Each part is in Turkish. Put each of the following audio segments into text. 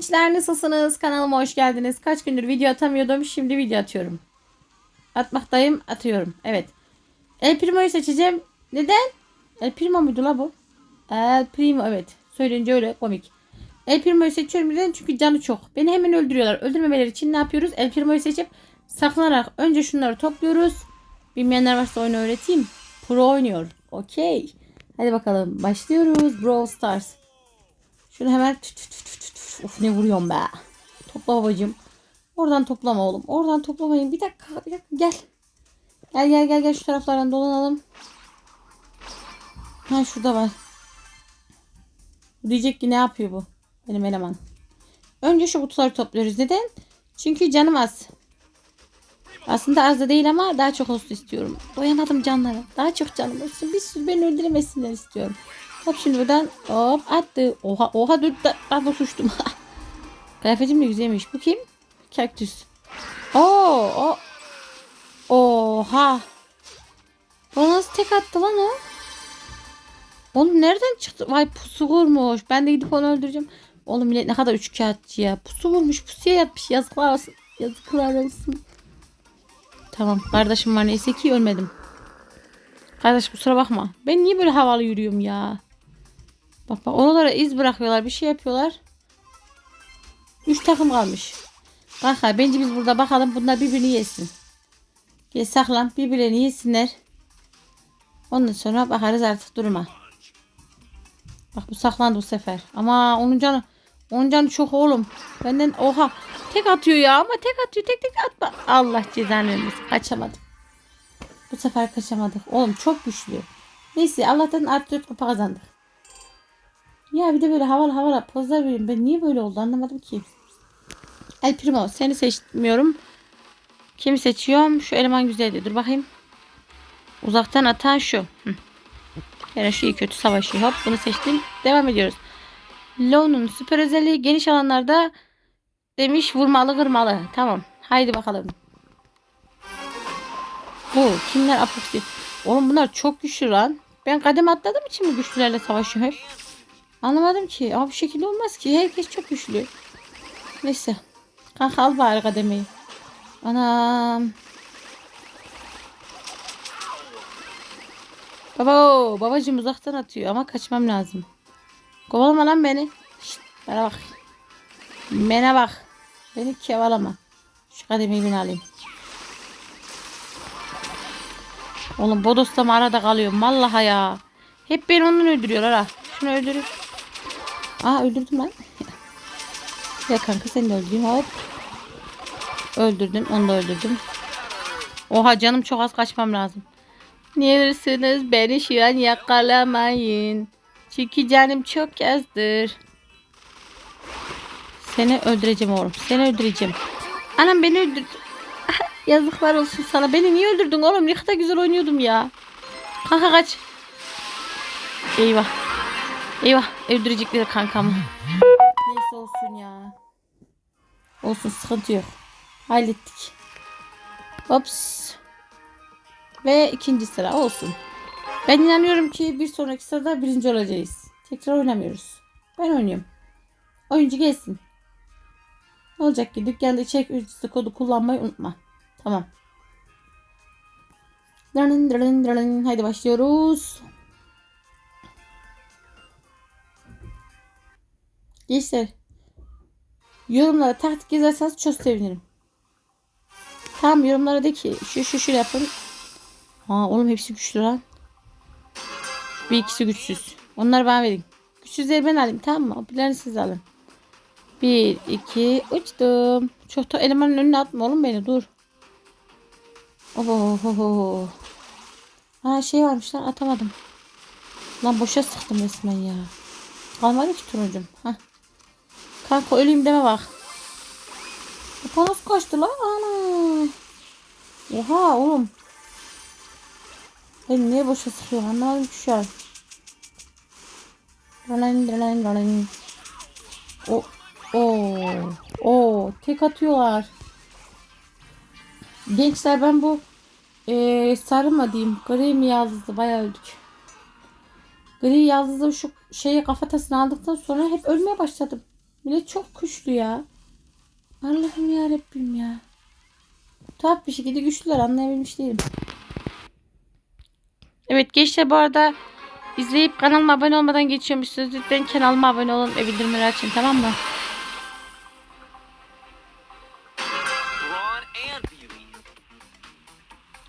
gençler nasılsınız? Kanalıma hoş geldiniz. Kaç gündür video atamıyordum. Şimdi video atıyorum. Atmaktayım. Atıyorum. Evet. El Primo'yu seçeceğim. Neden? El Primo muydu la bu? El Primo evet. Söyleyince öyle komik. El Primo'yu seçiyorum neden? Çünkü canı çok. Beni hemen öldürüyorlar. Öldürmemeleri için ne yapıyoruz? El Primo'yu seçip saklanarak önce şunları topluyoruz. Bilmeyenler varsa oyunu öğreteyim. Pro oynuyor. Okey. Hadi bakalım. Başlıyoruz. Brawl Stars. Şunu hemen tüt tüt tüt tüt Of ne vuruyorum be. Topla babacım. Oradan toplama oğlum. Oradan toplamayın. Bir dakika, bir dakika gel. Gel gel gel gel şu taraflardan dolanalım. Ha şurada var. Diyecek ki ne yapıyor bu? Benim eleman. Önce şu kutuları topluyoruz. Neden? Çünkü canım az. Aslında az da değil ama daha çok olsun istiyorum. Doyamadım canlara. Daha çok canım olsun. Bir sürü beni öldüremesinler istiyorum. Hop şimdi buradan hop attı. Oha oha dur da ben de suçtum. Kıyafetim de güzelmiş. Bu kim? Kaktüs. Oo, o. Oha. Bana nasıl tek attı lan o? Oğlum nereden çıktı? Vay pusu vurmuş. Ben de gidip onu öldüreceğim. Oğlum millet ne kadar üç kağıtçı ya. Pusu vurmuş. Pusuya yatmış. Yazıklar olsun. Yazıklar olsun. Tamam. Kardeşim var neyse ki ölmedim. Kardeş kusura bakma. Ben niye böyle havalı yürüyorum ya? Bak bak oralara iz bırakıyorlar. Bir şey yapıyorlar. Üç takım kalmış. Kanka bence biz burada bakalım. Bunlar birbirini yesin. Gel saklan. Birbirlerini yesinler. Ondan sonra bakarız artık duruma. Bak bu saklandı bu sefer. Ama onun canı onun canı çok oğlum. Benden oha tek atıyor ya ama tek atıyor tek tek atma. Allah cezanı vermesin. Kaçamadım. Bu sefer kaçamadık. Oğlum çok güçlü. Neyse Allah'tan artı 4 kupa kazandık. Ya bir de böyle havalı havalı pozlar veriyorum. Ben niye böyle oldu anlamadım ki. El Primo seni seçmiyorum. Kimi seçiyorum? Şu eleman güzeldi. Dur bakayım. Uzaktan atan şu. Yani şu iyi kötü savaşıyor. Hop bunu seçtim. Devam ediyoruz. Lo'nun süper özelliği geniş alanlarda demiş vurmalı kırmalı. Tamam. Haydi bakalım. Bu kimler apoksi? Oğlum bunlar çok güçlü lan. Ben kadem atladığım için mi güçlülerle savaşıyorum? Anlamadım ki. Ama bu şekilde olmaz ki. Herkes çok güçlü. Neyse. Kanka al bari kademeyi. Anam. Baba, babacım uzaktan atıyor ama kaçmam lazım. Kovalama lan beni. Şşt, bana bak. Bana bak. Beni kevalama. Şu kademeyi ben alayım. Oğlum Bodos'ta mı arada kalıyorum. Vallahi ya. Hep beni onun öldürüyorlar ha. Şunu öldürün. Aa öldürdüm lan. ya kanka seni de öldüreyim hop. Öldürdüm. Onu da öldürdüm. Oha canım çok az kaçmam lazım. Niyersiniz beni şu an yakalamayın. Çünkü canım çok azdır. Seni öldüreceğim oğlum. Seni öldüreceğim. Anam beni öldürdü. Yazıklar olsun sana. Beni niye öldürdün oğlum? Ne kadar güzel oynuyordum ya. Kanka kaç. Eyvah. Eyvah. Öldürecekler kankamı. Neyse olsun ya. Olsun sıkıntı yok. Hallettik. Ops. Ve ikinci sıra olsun. Ben inanıyorum ki bir sonraki sırada birinci olacağız. Tekrar oynamıyoruz. Ben oynuyorum. Oyuncu gelsin. Ne olacak ki dükkanda içerik ücretsiz kodu kullanmayı unutma. Tamam. Haydi başlıyoruz. Gençler. Yorumlara taktik yazarsanız çok sevinirim. Tamam yorumlara de ki şu şu şu yapın. Ha oğlum hepsi güçlü lan. Bir ikisi güçsüz. Onları bana verin. Güçsüzleri ben alayım tamam mı? Birini siz alın. Bir, iki, uçtum. Çok da elemanın önüne atma oğlum beni dur. Oho. Ha şey varmış lan atamadım. Lan boşa sıktım resmen ya. Kalmadı ki turuncum. Hah. Kanka öleyim deme bak. Bu nasıl kaçtı lan? Ana. Oha oğlum. Ben niye boşa sıkıyorum anlamadım ki şu an. Dralin dralin dralin. O o o tek atıyorlar. Gençler ben bu ee, sarı mı diyeyim gri mi yaldızlı bayağı öldük. Gri yaldızlı şu şeyi kafatasını aldıktan sonra hep ölmeye başladım. Millet çok güçlü ya. Allah'ım ya Rabbim ya. Tuhaf bir şekilde güçlüler anlayabilmiş değilim. Evet gençler bu arada izleyip kanalıma abone olmadan geçiyormuşsunuz. Lütfen kanalıma abone olun ve bildirimleri açın tamam mı?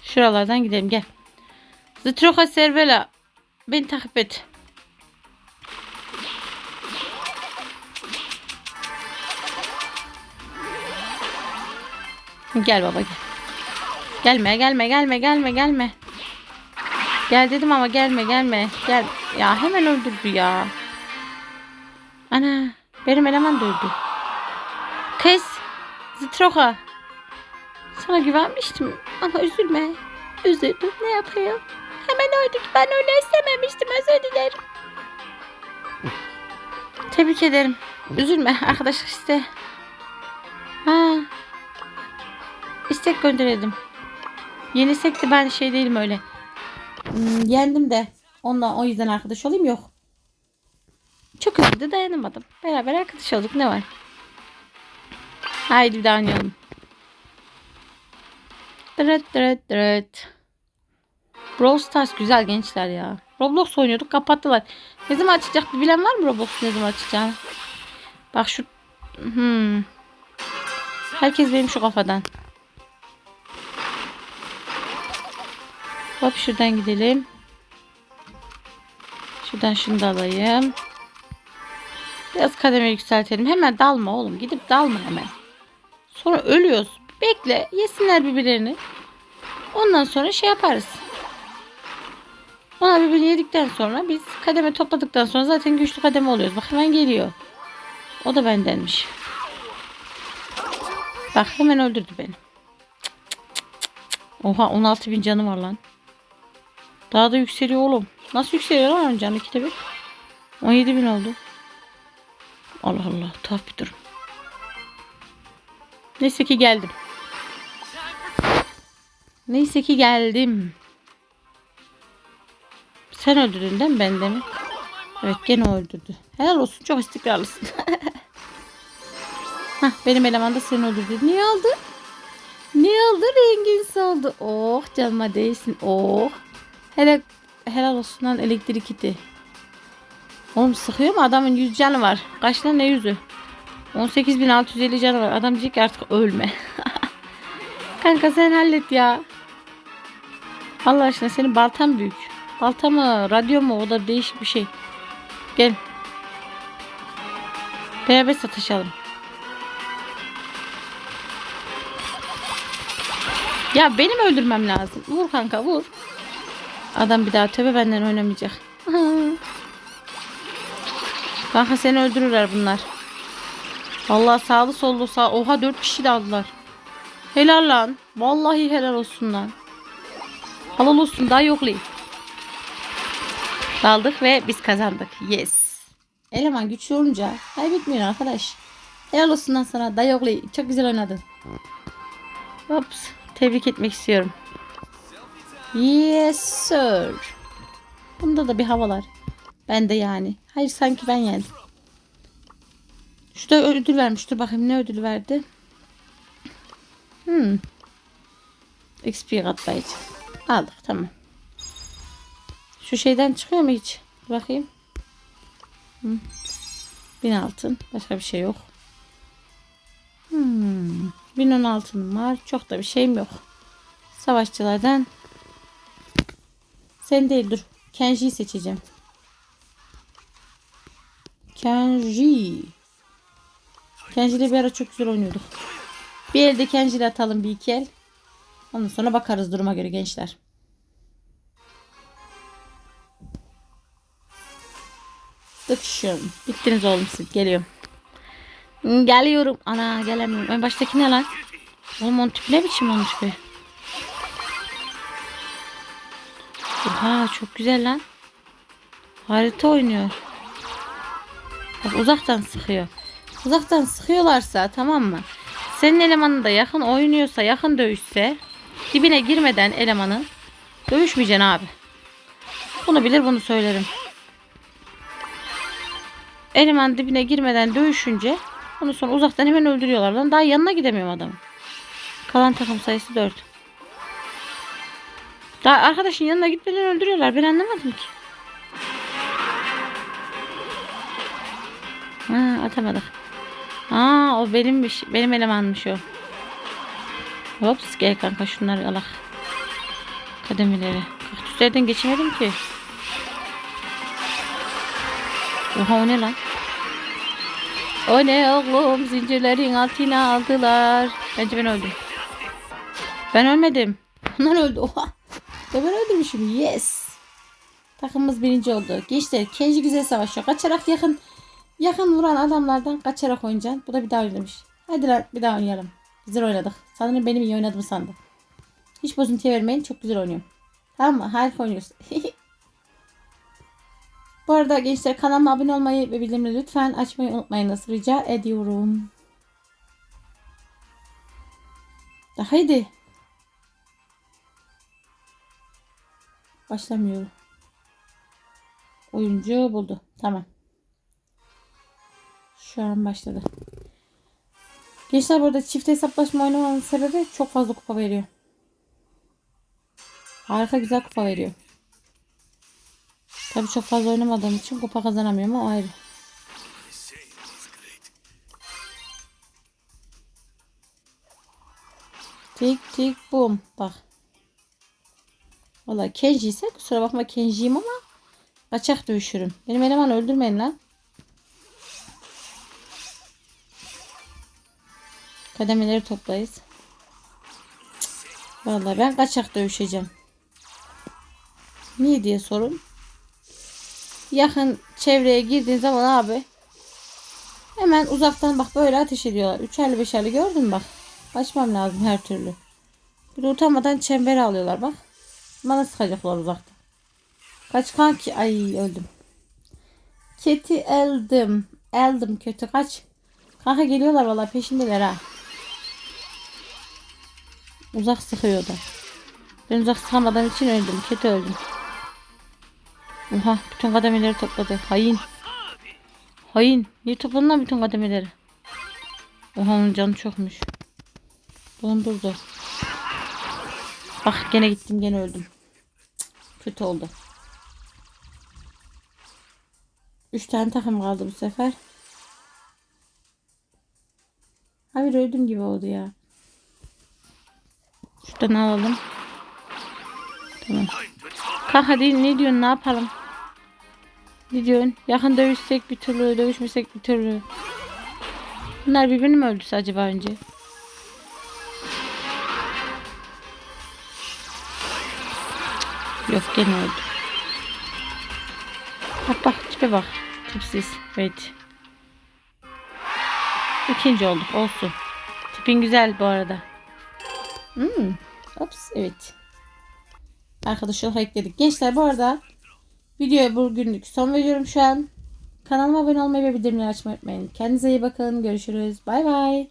Şuralardan gidelim gel. Zitroka Cervela. Beni takip et. Gel baba gel. Gelme gelme gelme gelme gelme. Gel dedim ama gelme gelme. Gel. Ya hemen öldürdü ya. Ana benim eleman da öldü. Kız. Zitroka. Sana güvenmiştim ama üzülme. Üzüldüm ne yapayım? Hemen öldük. Ben öyle istememiştim. Özür dilerim. Tebrik ederim. Üzülme arkadaşlık iste. İstek gönderelim. Yenisek de ben şey değilim öyle. Hmm, yendim de. Onunla o yüzden arkadaş olayım yok. Çok üzüldü dayanamadım. Beraber arkadaş olduk ne var? Haydi bir daha oynayalım. Dırıt dırıt dırıt. Brawl Stars güzel gençler ya. Roblox oynuyorduk kapattılar. Ne zaman açacak bilen var mı Roblox ne zaman açacağını? Bak şu... Hmm. Herkes benim şu kafadan. Hop şuradan gidelim. Şuradan şunu da alayım. Biraz kademe yükseltelim. Hemen dalma oğlum. Gidip dalma hemen. Sonra ölüyoruz. Bekle. Yesinler birbirlerini. Ondan sonra şey yaparız. Onlar birbirini yedikten sonra biz kademe topladıktan sonra zaten güçlü kademe oluyoruz. Bak hemen geliyor. O da bendenmiş. Bak hemen öldürdü beni. Oha 16 bin canı var lan. Daha da yükseliyor oğlum. Nasıl yükseliyor lan canı ikide bir? 17 bin oldu. Allah Allah tuhaf bir durum. Neyse ki geldim. Neyse ki geldim. Sen öldürdün değil mi ben de mi? Evet gene öldürdü. Helal olsun çok istikrarlısın. Hah, benim eleman da seni öldürdü. Niye aldı? Niye aldı? Rengin soldu. Oh canıma değsin. Oh. Hele, helal olsun lan elektrik iti. Oğlum sıkıyor mu? Adamın 100 canı var. Kaç lan ne yüzü? 18.650 canı var. Adam diyecek ki artık ölme. Kanka sen hallet ya. Allah aşkına senin baltan büyük. Balta mı, radyo mu o da değişik bir şey. Gel. Beraber satışalım. Ya benim öldürmem lazım. Vur kanka vur. Adam bir daha tövbe benden oynamayacak. kanka seni öldürürler bunlar. Vallahi sağlı sollu sağ. Oha dört kişi de aldılar. Helal lan. Vallahi helal olsun lan. Halal olsun daha yoklayayım. Daldık ve biz kazandık. Yes. Eleman güçlü olunca kaybetmiyor arkadaş. Helal olsun lan sana. Dayoklu. Çok güzel oynadın. Ops. Tebrik etmek istiyorum. Yes sir. Bunda da bir havalar. Ben de yani. Hayır sanki ben yendim. Şurada ödül vermiş. Dur bakayım ne ödül verdi. Hmm. XP katlayıcı. Aldık tamam. Şu şeyden çıkıyor mu hiç? Bakayım. Hı. Bin altın. Başka bir şey yok. Hmm. Bin on altınım var. Çok da bir şeyim yok. Savaşçılardan. Sen değil dur. Kenji'yi seçeceğim. Kenji. Kenji ile bir ara çok güzel oynuyorduk. Bir elde Kenji ile atalım bir iki el. Ondan sonra bakarız duruma göre gençler. Dıkşım. Bittiniz oğlum siz. Geliyorum. Geliyorum. Ana gelemiyorum. En baştaki ne lan? Oğlum onun tipi ne biçim olmuş be? Oha çok güzel lan. Harita oynuyor. Bak uzaktan sıkıyor. Uzaktan sıkıyorlarsa tamam mı? Senin elemanın da yakın oynuyorsa yakın dövüşse dibine girmeden elemanı dövüşmeyeceksin abi. Bunu bilir bunu söylerim. Eleman dibine girmeden dövüşünce Ondan sonra uzaktan hemen öldürüyorlar. Lan daha yanına gidemiyorum adamın. Kalan takım sayısı 4. Daha arkadaşın yanına gitmeden öldürüyorlar. Ben anlamadım ki. Ha atamadık. Aa o benimmiş. Benim elemanmış o. Hops gel kanka şunları alak. Kademeleri. Kaktüslerden geçemedim ki. Oha o ne lan? O ne oğlum zincirlerin altına aldılar. Bence ben öldüm. Ben ölmedim. Onlar öldü. Oha. Ya ben öldürmüşüm. Yes. Takımımız birinci oldu. Gençler Kenji güzel savaşıyor. Kaçarak yakın yakın vuran adamlardan kaçarak oynayacaksın. Bu da bir daha oynamış. Hadi bir daha oynayalım. Güzel oynadık. Sanırım benim iyi oynadığımı sandı. Hiç bozuntuya vermeyin. Çok güzel oynuyorum. Tamam mı? Harika oynuyoruz. Bu arada gençler kanalıma abone olmayı ve bildirimleri lütfen açmayı unutmayınız. Rica ediyorum. Haydi. Başlamıyor. Oyuncu buldu. Tamam. Şu an başladı. Gençler burada çift hesaplaşma oynamamın sebebi çok fazla kupa veriyor. Harika güzel kupa veriyor. Tabii çok fazla oynamadığım için kupa kazanamıyorum o ayrı. Tik tik bum. Bak. Valla Kenji ise kusura bakma Kenji'yim ama kaçak dövüşürüm. Benim eleman öldürmeyin lan. Kademeleri toplayız. Vallahi ben kaçak dövüşeceğim. Niye diye sorun. Yakın çevreye girdiğin zaman abi hemen uzaktan bak böyle ateş ediyorlar. Üçerli beşerli gördün mü bak. Kaçmam lazım her türlü. Bir de utanmadan çembere alıyorlar bak. Bana sıkacaklar uzaktan. Kaç kanki. Ay öldüm. Keti eldim. Eldim kötü kaç. Kanka geliyorlar valla peşindeler ha. Uzak sıkıyor da. Ben uzak sıkamadan için öldüm. Kötü öldüm. Oha bütün kademeleri topladı. Hain. Hain. Niye topladın bütün kademeleri? Oha onun canı çokmuş. Dondurdu. Bak gene gittim gene öldüm. Kötü oldu. Üç tane takım kaldı bu sefer. Hayır öldüm gibi oldu ya. Şuradan alalım. Tamam. Kalk hadi ne diyorsun ne yapalım? Ne diyorsun? Yakın dövüşsek bir türlü, dövüşmesek bir türlü. Bunlar birbirini mi öldürse acaba önce? Yok gene öldü. Bak bak tipe bak. Tipsiz. Evet. İkinci olduk olsun. Tipin güzel bu arada. Hmm. Ops evet. Arkadaşlar ekledik. Gençler bu arada videoya bugünlük son veriyorum şu an. Kanalıma abone olmayı ve bildirimleri açmayı unutmayın. Kendinize iyi bakın. Görüşürüz. Bay bay.